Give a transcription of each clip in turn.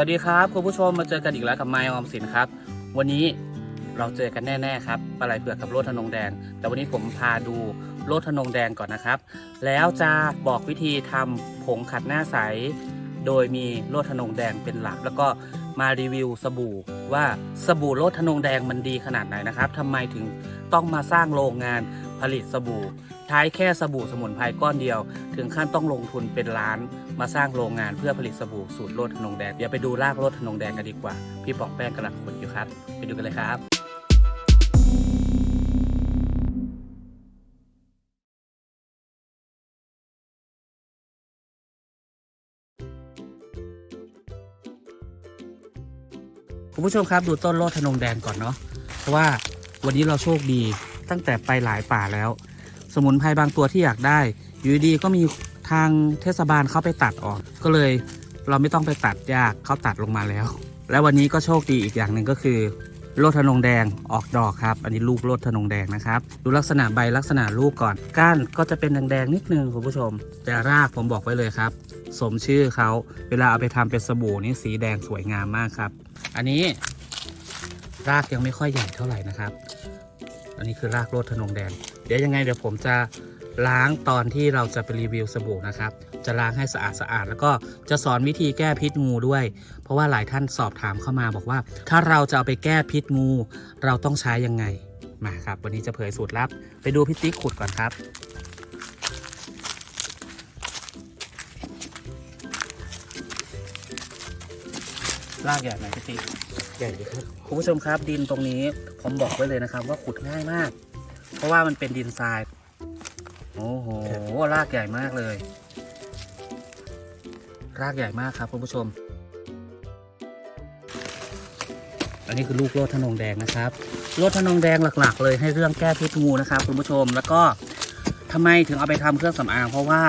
วัสดีครับคุณผู้ชมมาเจอกันอีกแล้วกับไมค์ออมสินครับ วันนี้เราเจอกันแน่ๆครับปลาไหลเผือกกับโลดทนงแดง แต่วันนี้ผมพาดูโลดทนงแดงก่อนนะครับ แล้วจะบอกวิธีทำผงขัดหน้าใส โดยมีโลดทนงแดงเป็นหลัก แล้วก็มารีวิวสบู่ว่าสบู่โลดทนงแดงมันดีขนาดไหนนะครับทำไมถึงต้องมาสร้างโรงงานผลิตสบู่ใช้แค่สบู่สมุนไพรก้อนเดียว ถึงขั้นต้องลงทุนเป็นล้าน มาสร้างโรงงานเพื่อผลิตสบู่สูตรโลดทนงแดงเดี๋ยวไปดูรากโลดทนงแดงกันดีกว่า พี่ปองแป้งกำลังขุดอยู่ครับ ไปดูกันเลยครับคุณผู้ชมครับดูต้นโลดทนงแดงก่อนเนาะเพราะว่าวันนี้เราโชคดีตั้งแต่ไปหลายป่าแล้ว สมุนไพรบางตัวที่อยากได้ อยู่ดีก็มี ทางเทศบาลเข้าไปตัดออก ก็เลยเราไม่ต้องไปตัดยากเขาตัดลงมาแล้ว และวันนี้ก็โชคดีอีกอย่างหนึ่งก็คือโลดทนงแดงออกดอกครับ อันนี้ลูกโลดทนงแดงนะครับ ดูลักษณะใบลักษณะลูกก่อน ก้านก็จะเป็นแดงๆนิดนึงคุณผู้ชม แต่รากผมบอกไว้เลยครับ สมชื่อเขาเวลาเอาไปทำเป็นสบู่นี่สีแดงสวยงามมากครับ อันนี้รากยังไม่ค่อยใหญ่เท่าไหร่นะครับ อันนี้คือรากโลดทนงแดง เดี๋ยวยังไงเดี๋ยวผมจะ ล้างตอนที่เราจะไปรีวิวสบู่นะครับ จะล้างให้สะอาดสะอาดแล้วก็จะสอนวิธีแก้พิษงูด้วย เพราะว่าหลายท่านสอบถามเข้ามาบอกว่า ถ้าเราจะเอาไปแก้พิษงู เราต้องใช้ยังไงมาครับ วันนี้จะเผยสูตรลับ ไปดูพี่ติ๊กขุดก่อนครับรากใหญ่ไหมพี่ติ๊กใหญ่เลยครับคุณผู้ชมครับดินตรงนี้ผมบอกไว้เลยนะครับ ว่าขุดง่ายมาก เพราะว่ามันเป็นดินทราย โอ้โหรากใหญ่มากเลย รากใหญ่มากครับคุณผู้ชม อันนี้คือลูกโลดทนงแดงนะครับโลดทนงแดงหลัก ๆ เลยให้เรื่องแก้พิษงูนะครับคุณผู้ชม แล้วก็ทำไมถึงเอาไปทำเครื่องสำอางเพราะว่า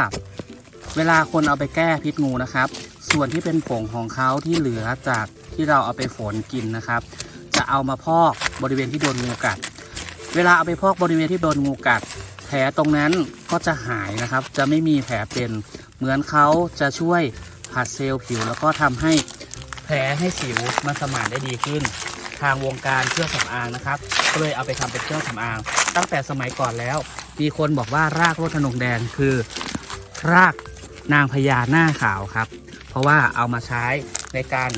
เวลาคนเอาไปแก้พิษงูนะครับ ส่วนที่เป็นผงของเขาที่เหลือจากที่เราเอาไปฝนกินนะครับ จะเอามาพอกบริเวณที่โดนงูกัด เวลาเอาไปพอกบริเวณที่โดนงูกัด แผลตรงนั้นก็จะหายนะครับ จะไม่มีแผลเป็นเหมือนเขาจะช่วยผัดเซลล์ผิว แล้วก็ทำให้แผลให้สิวมันสมานได้ดีขึ้น ทางวงการเครื่องสำอางนะครับก็เลยเอาไปทำเป็นเครื่องสำอาง ตั้งแต่สมัยก่อนแล้ว มีคนบอกว่ารากโรทนงแดงคือ รากนางพญาหน้าขาวครับ เพราะว่าเอามาใช้ในการ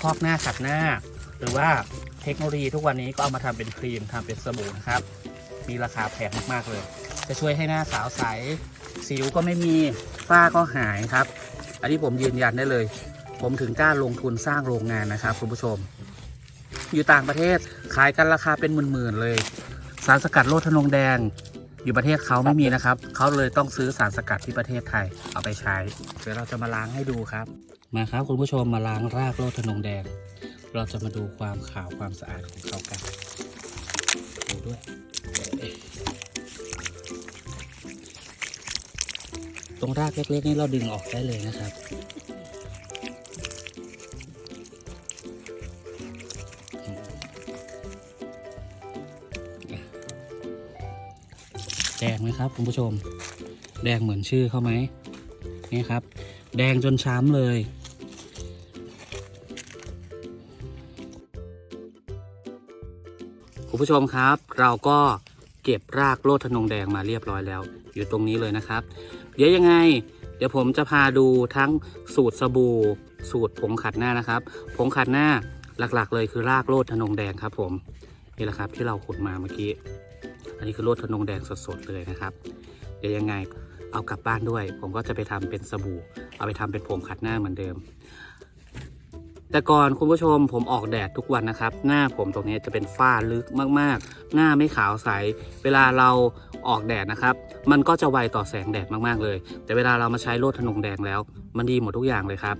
พอกหน้าขัดหน้า หรือว่าเทคโนโลยีทุกวันนี้ก็เอามาทำเป็นครีมทำเป็นสบู่นะครับ มีราคาแพงมากๆเลย จะช่วยให้หน้าขาวใส สิวก็ไม่มีฝ้าก็หายครับ อันนี้ผมยืนยันได้เลย ผมถึงกล้าลงทุนสร้างโรงงานนะครับคุณผู้ชม อยู่ต่างประเทศขายกันราคาเป็นหมื่นๆเลย สารสกัดโลดทนงแดง อยู่ประเทศเขาไม่มีนะครับ เขาเลยต้องซื้อสารสกัดที่ประเทศไทยเอาไปใช้เดี๋ยวเราจะมาล้างให้ดูครับ มาครับคุณผู้ชมมาล้างรากโลดทนงแดง เราจะมาดูความขาวความสะอาดของเขากันดูด้วย รงรากเล็กๆนี่เราดึงออกได้เลยนะครับ แดงไหมครับคุณผู้ชม แดงเหมือนชื่อเขาไหมนี่ครับ แดงจนช้ำเลยคุณผู้ชมครับ เราก็เก็บรากโลดทนงแดงมาเรียบร้อยแล้ว อยู่ตรงนี้เลยนะครับ เดี๋ยวยังไง เดี๋ยวผมจะพาดูทั้งสูตรสบู่ สูตรผงขัดหน้านะครับ ผงขัดหน้าหลักๆ เลยคือรากโลดทนงแดงครับ ผมนี่แหละครับที่เราขุดมาเมื่อกี้ อันนี้คือโลดทนงแดงสดๆเลยนะครับ เดี๋ยวยังไงเอากลับบ้านด้วย ผมก็จะไปทำเป็นสบู่ เอาไปทำเป็นผงขัดหน้าเหมือนเดิม แต่ก่อนคุณผู้ชมผมออกแดดทุกวันนะครับ หน้าผมตรงนี้จะเป็นฝ้าลึกมากๆ หน้าไม่ขาวใส เวลาเราออกแดดนะครับ มันก็จะไวต่อแสงแดดมากๆเลย แต่เวลาเรามาใช้โลดทนงแดงแล้ว มันดีหมดทุกอย่างเลยครับ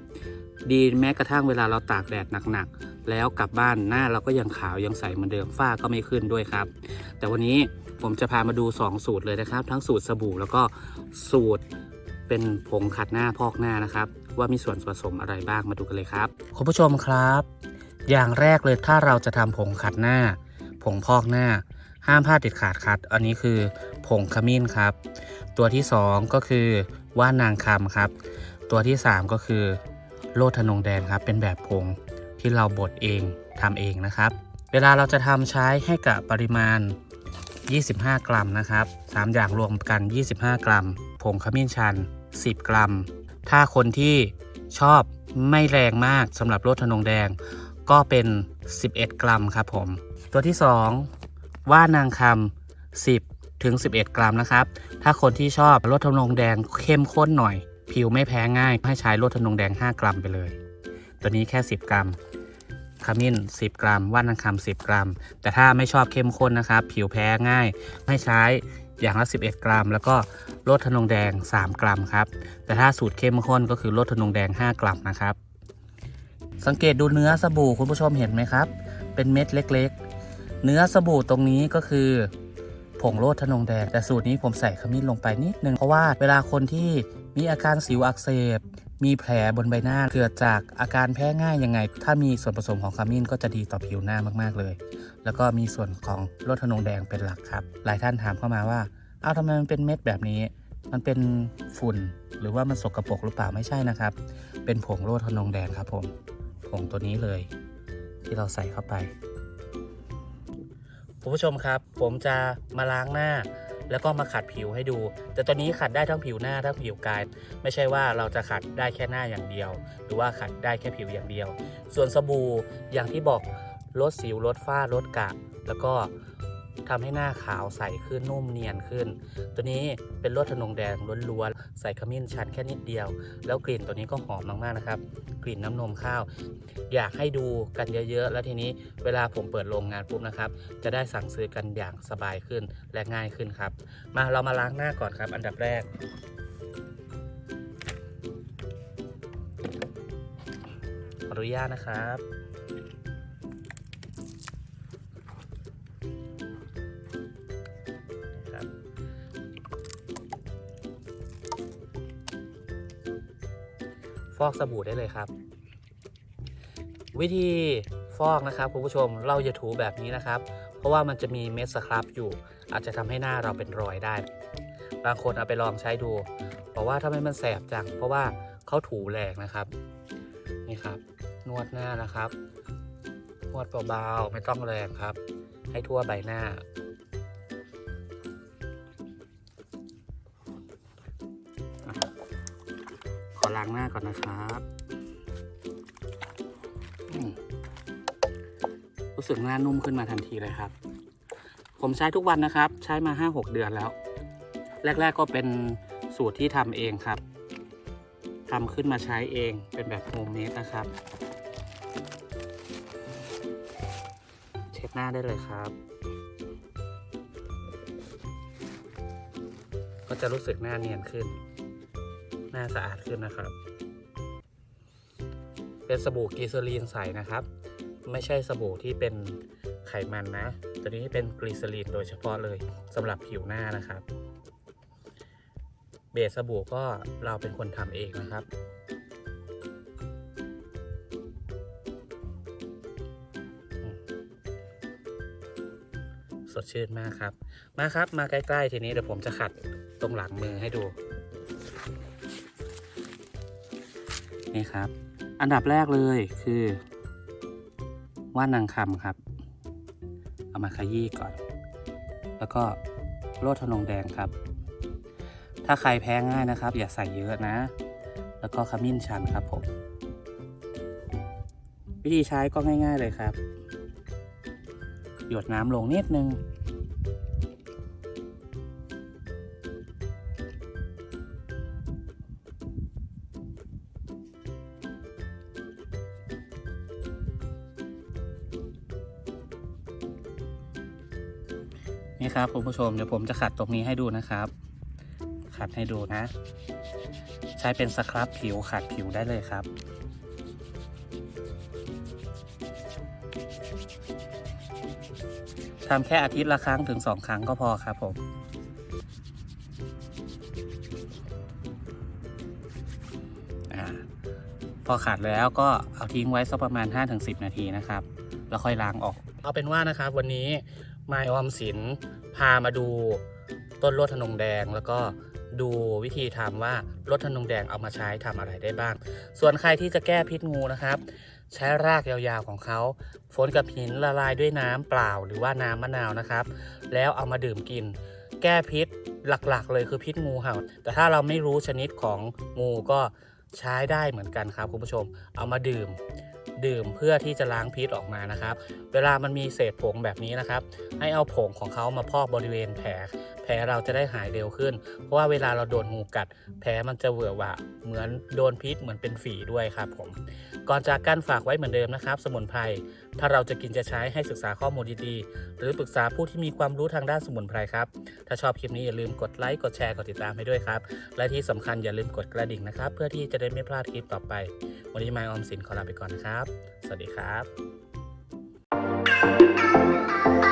ดีแม้กระทั่งเวลาเราตากแดดหนักๆ แล้วกลับบ้านหน้าเราก็ยังขาวยังใสเหมือนเดิมฝ้าก็ไม่ขึ้นด้วยครับ แต่วันนี้ผมจะพามาดู 2 สูตรเลยนะครับ ทั้งสูตรสบู่แล้วก็สูตร เป็นผงขัดหน้าพอกหน้านะครับ ว่ามีส่วนผสมอะไรบ้างมาดูกันเลยครับคุณผู้ชมครับ อย่างแรกเลยถ้าเราจะทำผงขัดหน้า ผงพอกหน้า ห้ามพลาดเด็ดขาดครับ อันนี้คือผงขมิ้นครับ ตัวที่ 2 ก็คือว่านนางคำครับ ตัวที่ 3 ก็คือโลดทนงแดงครับ เป็นแบบผงที่เราบดเองทำเองนะครับ เวลาเราจะทำใช้ให้กับปริมาณ 25 กรัมนะครับ 3 อย่างรวมกัน 25 กรัม ผงขมิ้นชัน 10 กรัม ถ้าคนที่ชอบไม่แรงมากสำหรับโลดทนงแดงก็เป็น 11 กรัมครับผม ตัวที่ 2 ว่านางคำ10ถึง11 กรัมนะครับ ถ้าคนที่ชอบโลดทนงแดงเข้มข้นหน่อย ผิวไม่แพ้ง่าย ให้ใช้โลดทนงแดง 5 กรัมไปเลย ตัวนี้แค่ 10 กรัมขมิ้น 10 กรัม ว่านนางคำ10 กรัม แต่ถ้าไม่ชอบเข้มข้นนะครับ ผิวแพ้ง่าย ให้ใช้ อย่างละ 11 กรัม แล้วก็โลดทนงแดง 3 กรัมครับ แต่ถ้าสูตรเข้มข้นก็คือโลดทนงแดง 5 กรัมนะครับ สังเกตดูเนื้อสบู่คุณผู้ชมเห็นไหมครับ เป็นเม็ดเล็กๆ เนื้อสบู่ตรงนี้ก็คือผงโลดทนงแดง แต่สูตรนี้ผมใส่ขมิ้นลงไปนิดนึงเพราะว่าเวลาคนที่มีอาการสิวอักเสบ มีแผลบนใบหน้าเกิดจากอาการแพ้ง่ายยังไง ถ้ามีส่วนผสมของขมิ้นก็จะดีต่อผิวหน้ามากๆเลย แล้วก็มีส่วนของโลดทนงแดงเป็นหลักครับ หลายท่านถามเข้ามาว่าอ้าวทำไมมันเป็นเม็ดแบบนี้ มันเป็นฝุ่นหรือว่ามันสกรปรกหรือเปล่าไม่ใช่นะครับ เป็นผงโลดทนงแดงครับผมผงตัวนี้เลย ที่เราใส่เข้าไปคุณผู้ชมครับ ผมจะมาล้างหน้าแล้วก็มาขัดผิวให้ดู แต่ตัวนี้ขัดได้ทั้งผิวหน้าทั้งผิวกาย ไม่ใช่ว่าเราจะขัดได้แค่หน้าอย่างเดียว หรือว่าขัดได้แค่ผิวอย่างเดียว ส่วนสบู่อย่างที่บอก ลดสิวลดฝ้าลดกระแล้วก็ทำให้หน้าขาวใสขึ้นนุ่มเนียนขึ้น ตัวนี้เป็นลดทนงแดงล้วนๆ ใส่ขมิ้นชันแค่นิดเดียว แล้วกลิ่นตัวนี้ก็หอมมากๆนะครับ กลิ่นน้ำนมข้าว อยากให้ดูกันเยอะๆ แล้วทีนี้เวลาผมเปิดโรงงานปุ๊บนะครับ จะได้สั่งซื้อกันอย่างสบายขึ้นและง่ายขึ้นครับ มาเรามาล้างหน้าก่อนครับ อันดับแรก อนุญาตนะครับ ฟอกสบู่ได้เลยครับ วิธีฟอกนะครับคุณผู้ชมเราจะถูแบบนี้นะครับ เพราะว่ามันจะมีเม็ดสครับอยู่ อาจจะทำให้หน้าเราเป็นรอยได้ บางคนเอาไปลองใช้ดูบอกว่าทำไมมันแสบจังเพราะว่าเขาถูแรงนะครับนี่ครับ นวดหน้านะครับนวดเบาๆไม่ต้องแรงครับ ให้ทั่วใบหน้า อล้างหน้าก่อนนะครับรู้สึกหน้านุ่มขึ้นมาทันทีเลยครับ ผมใช้ทุกวันนะครับ ใช้มา 5-6 เดือนแล้ว แรก ๆก็เป็นสูตรที่ทำเองครับทำขึ้นมาใช้เองเป็นแบบโฮมเมดนะครับ เช็ดหน้าได้เลยครับ ก็จะรู้สึกหน้าเนียนขึ้น น้าสะอาดขึ้นนะครับ เป็นสบู่กลีเซอรีนใสนะครับ ไม่ใช่สบู่ที่เป็นไขมันนะ ตัวนี้เป็นกลีเซอรีนโดยเฉพาะเลยสำหรับผิวหน้านะครับ เบสสบู่ก็เราเป็นคนทำเองนะครับสดชื่นมากครับ มาครับ มาใกล้ ๆ ทีนี้เดี๋ยวผมจะขัดตรงหลังมือให้ดู นี่ครับ อันดับแรกเลยคือ ว่านนางคำครับ เอามาขยี้ก่อน แล้วก็โลดทนงแดงครับ ถ้าใครแพ้ง่ายนะครับ อย่าใส่เยอะนะ แล้วก็ขมิ้นชันครับผมวิธีใช้ก็ง่าย ๆเลยครับ หยดน้ำลงนิดนึง ครับคุณผู้ชมเดี๋ยวผมจะขัดตรงนี้ให้ดูนะครับ ขัดให้ดูนะ ใช้เป็นสครับผิวขัดผิวได้เลยครับทำแค่อาทิตย์ละครั้งถึงสองครั้งก็พอครับผมอ่าพอขัดแล้วก็เอาทิ้งไว้สักประมาณ 5-10 นาทีนะครับ แล้วค่อยล้างออก เอาเป็นว่านะครับวันนี้มออมสิน พามาดูต้นโลดทนงแดงแล้วก็ดูวิธีทำว่ารถทนงแดงเอามาใช้ทำอะไรได้บ้าง ส่วนใครที่จะแก้พิษงูนะครับ ใช้รากยาวๆของเขาฝนกับหินละลายด้วยน้ำเปล่าหรือว่าน้ำมะนาวนะครับ แล้วเอามาดื่มกิน แก้พิษหลักๆ เลยคือพิษงูเห่า แต่ถ้าเราไม่รู้ชนิดของงูก็ใช้ได้เหมือนกันครับคุณผู้ชม เอามาดื่ม ดื่มเพื่อที่จะล้างพิษออกมานะครับ เวลามันมีเศษผงแบบนี้นะครับ ให้เอาผงของเขามาพอกบริเวณแผล แผลเราจะได้หายเร็วขึ้น เพราะว่าเวลาเราโดนงูกัด แผลมันจะเวอะหวะเหมือนโดนพิษเหมือนเป็นฝีด้วยครับผม ก่อนจากกันฝากไว้เหมือนเดิมนะครับ สมุนไพร ถ้าเราจะกินจะใช้ให้ศึกษาข้อมูลดีๆ หรือปรึกษาผู้ที่มีความรู้ทางด้านสมุนไพรครับ ถ้าชอบคลิปนี้อย่าลืมกดไลค์ กดแชร์ กดติดตามให้ด้วยครับ และที่สำคัญอย่าลืมกดกระดิ่งนะครับ เพื่อที่จะได้ไม่พลาดคลิปต่อไป วันนี้มายออมสินขอลาไปก่อนนะครับ สวัสดีครับ